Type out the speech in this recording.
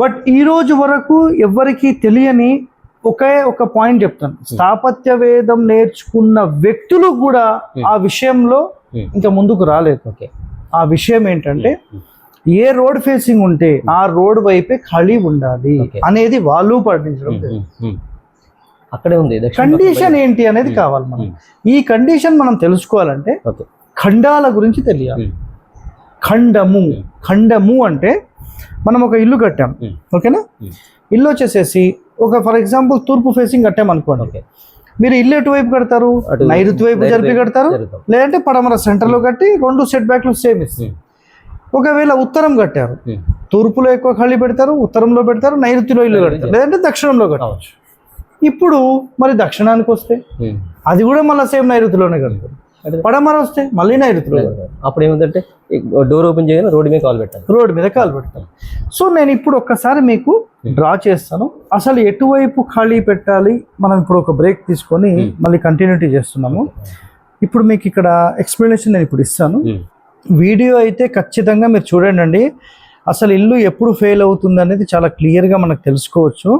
But ఈ రోజు వరకు ఎవరికి తెలియని ఒకే ఒక పాయింట్ చెప్తాను. స్థాపత్య వేదం నేర్చుకున్న వ్యక్తులు కూడా ఆ విషయంలో. ఇంకా ముందుకు రాలేదు. ఓకే. ఆ విషయం ఏంటంటే ఏ రోడ్ ఫేసింగ్ ఉంటే ఆ రోడ్ వైపే ఖాళీ ఉండాలి. అనేది వాళ్ళు పాటించడం. అక్కడే ఉంది కండిషన్ ఏంటి అనేది కావాలి మనం. ఈ కండిషన్ మనం తెలుసుకోవాలంటే ఖండాల గురించి తెలియాలి. ఖండము. ఖండము అంటే మనం ఒక ఇల్లు కట్టాం. ఓకేనా. ఇల్లు వచ్చేసేసి ఒక ఫర్ ఎగ్జాంపుల్ తూర్పు ఫేసింగ్ కట్టాం అనుకోండి ఓకే మీరు ఇల్లు ఎటువైపు కడతారు నైరుతి వైపు జరిపి కడతారు. లేదంటే పడమర సెంటర్లో కట్టి రెండు సెట్ బ్యాక్లు సేమ్ ఇస్తాయి ఉమ్, ఒకవేళ ఉత్తరం కట్టారు. తూర్పులో ఎక్కువ ఖాళీ పెడతారు ఉత్తరంలో పెడతారు నైరుతిలో ఇల్లు కడతారు లేదంటే దక్షిణంలో కడతారు కావచ్చు ఇప్పుడు మరి దక్షిణానికి వస్తే. అది కూడా మళ్ళీ సేమ్ నైరుతిలోనే కడతారు. పడమర వస్తే మళ్ళీ నైరుతిలో అప్పుడు ఏముందంటే డోర్ ఓపెన్ చేయగానే రోడ్డు మీద కాల్ పెట్టాలి. రోడ్డు మీద కాలు పెడతారు సో నేను ఇప్పుడు ఒక్కసారి మీకు డ్రా చేస్తాను. అసలు ఎటువైపు ఖాళీ పెట్టాలి? మనం ఇప్పుడు ఒక బ్రేక్ తీసుకొని మళ్ళీ కంటిన్యూటీ చేస్తున్నాము. ఇప్పుడు మీకు ఇక్కడ ఎక్స్ప్లెనేషన్ నేను ఇప్పుడు ఇస్తాను. ఉమ్, వీడియో అయితే ఖచ్చితంగా మీరు చూడండి అసలు ఇల్లు ఎప్పుడు ఫెయిల్ అవుతుంది అనేది చాలా క్లియర్గా మనకు తెలుసుకోవచ్చు.